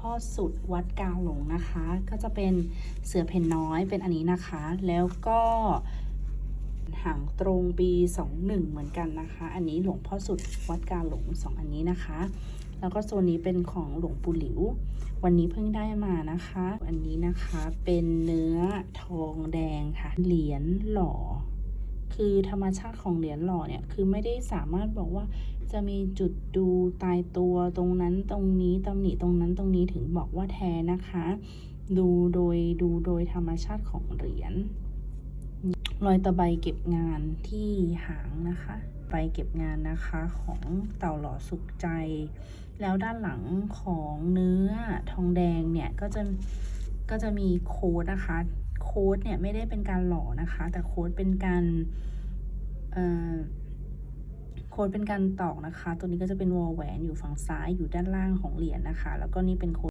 พ่อสุดวัดกาหลงนะคะ ก็จะเป็นเสือเพ่นน้อยเป็นอันนี้นะคะ แล้วก็หางตรงปี 21 เหมือนกันนะคะ อันนี้หลวงพ่อสุดวัดกาหลงสองอันนี้นะคะ แล้วก็โซนนี้เป็นของหลวงปู่หลิว วันนี้เพิ่งได้มานะคะ อันนี้นะคะเป็นเนื้อทองแดงค่ะ เหรียญหล่อ คือธรรมชาติของเหรียญหล่อเนี่ยคือไม่ได้สามารถบอกว่าจะมีจุดดูตายตัวตรงนั้นตรงนี้ตำหนิตรงนั้นตรงนี้ถึงบอกว่าแท้นะคะ ดูโดยดูโดยธรรมชาติของเหรียญรอยตะไบเก็บงานที่หางนะคะใบเก็บงานนะคะของเต่าหล่อสุขใจ แล้วด้านหลังของเนื้อทองแดงเนี่ยก็จะก็จะมีโค้ดนะคะ โค้ดเนี่ยไม่ได้เป็นการหล่อนะคะ แต่โค้ดเป็นการเอ่อโค้ดเป็นการตอกนะคะ ตัวนี้ก็จะเป็นวอลแหวนอยู่ฝั่งซ้ายอยู่ด้านล่างของเหรียญนะคะ แล้วก็นี่เป็นโค้ด